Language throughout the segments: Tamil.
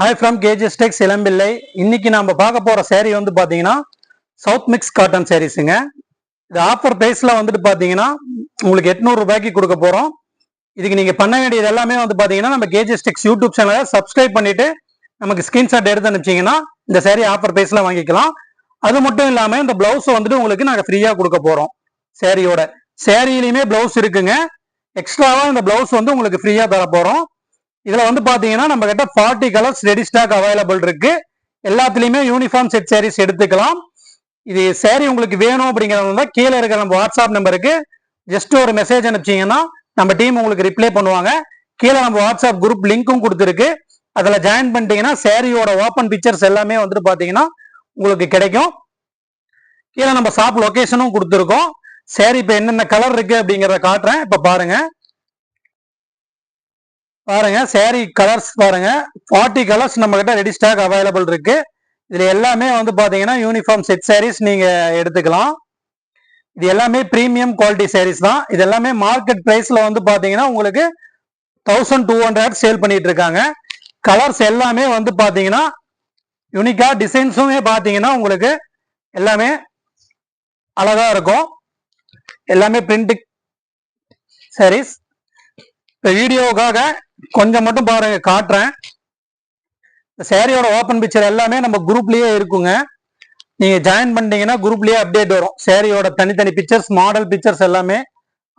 Hi from KGS Tex Elampillai. இன்னைக்கு நம்ம பார்க்க போற சேரீ வந்து பாத்தீங்கன்னா சவுத் மிக்ஸ் காட்டன் சேரீஸுங்க இது ஆஃபர் பிரைஸ்ல வந்துட்டு பாத்தீங்கன்னா உங்களுக்கு எட்நூறு ரூபாய்க்கு கொடுக்க போறோம். இதுக்கு நீங்க பண்ண வேண்டியது எல்லாமே வந்து பாத்தீங்கன்னா நம்ம கேஜிஎஸ் டெக்ஸ் யூடியூப் சேனலை சப்ஸ்கிரைப் பண்ணிட்டு நமக்கு ஸ்கிரீன்ஷாட் எடுத்து அனுப்பிச்சிங்கன்னா இந்த சேரீ ஆஃபர் பிரைஸ்ல வாங்கிக்கலாம். அது மட்டும் இல்லாம இந்த பிளவுஸ் வந்துட்டு உங்களுக்கு நாங்க ஃப்ரீயா கொடுக்க போறோம். சேரீயோட சேரீலையுமே பிளவுஸ் இருக்குங்க. எக்ஸ்ட்ராவா இந்த பிளவுஸ் வந்து உங்களுக்கு ஃப்ரீயா தர போறோம். இதுல வந்து பாத்தீங்கன்னா நம்ம கிட்ட forty colours ready stock available இருக்கு. எல்லாத்துலயுமே யூனிஃபார்ம் செட் சாரீஸ் எடுத்துக்கலாம். இது saree உங்களுக்கு வேணும் அப்படிங்கறத கீழே இருக்கிற நம்ம வாட்ஸ்அப் நம்பருக்கு ஜஸ்ட் ஒரு மெசேஜ் அனுப்பிச்சீங்கன்னா நம்ம டீம் உங்களுக்கு ரிப்ளை பண்ணுவாங்க. கீழே நம்ம வாட்ஸ்அப் குரூப் லிங்க்கும் கொடுத்துருக்கு. அதுல ஜாயின் பண்ணிட்டீங்கன்னா சேரீயோட ஓப்பன் பிக்சர்ஸ் எல்லாமே வந்துட்டு பாத்தீங்கன்னா உங்களுக்கு கிடைக்கும். கீழே நம்ம ஷாப் லொகேஷனும் கொடுத்துருக்கோம். சேரீ இப்ப என்னென்ன கலர் இருக்கு அப்படிங்கறத காட்டுறேன். இப்ப பாருங்க. பாருங்க சேரீ கலர்ஸ் பாருங்க. ஃபார்ட்டி கலர்ஸ் நம்ம கிட்ட ரெடி ஸ்டாக் அவைலபிள் இருக்கு. இதுல எல்லாமே வந்து பாத்தீங்கன்னா யூனிஃபார்ம் செட் சாரீஸ் நீங்க எடுத்துக்கலாம். இது எல்லாமே ப்ரீமியம் குவாலிட்டி சாரீஸ் தான். இது எல்லாமே மார்க்கெட் பிரைஸ்ல வந்து பாத்தீங்கன்னா உங்களுக்கு தௌசண்ட் டூ ஹண்ட்ரட் சேல் பண்ணிட்டு இருக்காங்க. கலர்ஸ் எல்லாமே வந்து பாத்தீங்கன்னா யூனிக்கா டிசைன்ஸுமே பாத்தீங்கன்னா உங்களுக்கு எல்லாமே அழகா இருக்கும். எல்லாமே பிரிண்ட் சாரீஸ் இப்போ வீடியோவுக்காக கொஞ்சம் மட்டும் பாருங்க காட்டுறேன். இந்த சேரீயோட ஓப்பன் பிக்சர் எல்லாமே நம்ம குரூப்லயே இருக்குங்க. நீங்க ஜாயின் பண்ணிட்டீங்கன்னா குரூப்லயே அப்டேட் வரும். சேரீயோட தனித்தனி பிக்சர்ஸ் மாடல் பிக்சர்ஸ் எல்லாமே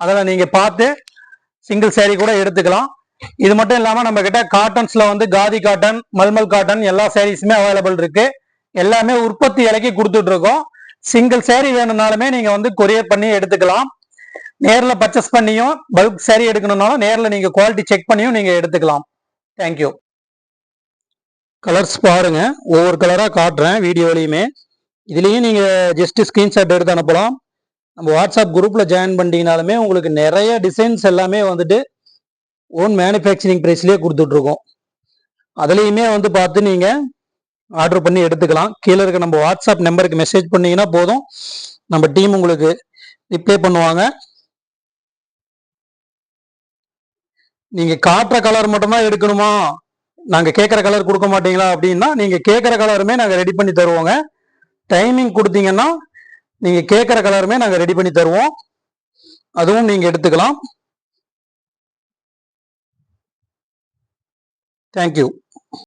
அதில் நீங்க பார்த்து சிங்கிள் சேரீ கூட எடுத்துக்கலாம். இது மட்டும் இல்லாம நம்ம கிட்ட காட்டன்ஸ்ல வந்து காதி காட்டன் மல்மல் காட்டன் எல்லா சேரீஸுமே அவைலபிள் இருக்கு. எல்லாமே உற்பத்தி விலைக்கு கொடுத்துட்டு இருக்கோம். சிங்கிள் சேரீ வேணும்னாலுமே நீங்க வந்து கொரியர் பண்ணி எடுத்துக்கலாம். நேரில் பர்ச்சேஸ் பண்ணியும் பல்க் சரி எடுக்கணும்னாலும் நேரில் நீங்கள் குவாலிட்டி செக் பண்ணியும் நீங்கள் எடுத்துக்கலாம். தேங்க்யூ கலர்ஸ் பாருங்க. ஒவ்வொரு கலராக காட்டுறேன் வீடியோலையுமே. இதுலேயும் நீங்கள் ஜஸ்ட் ஸ்க்ரீன்ஷாட் எடுத்து அனுப்பலாம். நம்ம வாட்ஸ்அப் குரூப்பில் ஜாயின் பண்ணிட்டீங்கனாலுமே உங்களுக்கு நிறைய டிசைன்ஸ் எல்லாமே வந்துட்டு ஓன் மேனுஃபேக்சரிங் ப்ரைஸ்லேயே கொடுத்துட்ருக்கோம். அதுலேயுமே வந்து பார்த்து நீங்கள் ஆர்டர் பண்ணி எடுத்துக்கலாம். கீழே இருக்க நம்ம வாட்ஸ்அப் நம்பருக்கு மெசேஜ் பண்ணிங்கன்னா போதும். நம்ம டீம் உங்களுக்கு ரிப்ளை பண்ணுவாங்க. நீங்க காட்டுற கலர் மட்டும்தான் எடுக்கணுமா? நாங்க கேட்குற கலர் கொடுக்க மாட்டீங்களா அப்படின்னா நீங்க கேட்குற கலருமே நாங்க ரெடி பண்ணி தருவோங்க. டைமிங் கொடுத்தீங்கன்னா நீங்க கேட்குற கலருமே நாங்க ரெடி பண்ணி தருவோம். அதுவும் நீங்க எடுத்துக்கலாம். தேங்க்யூ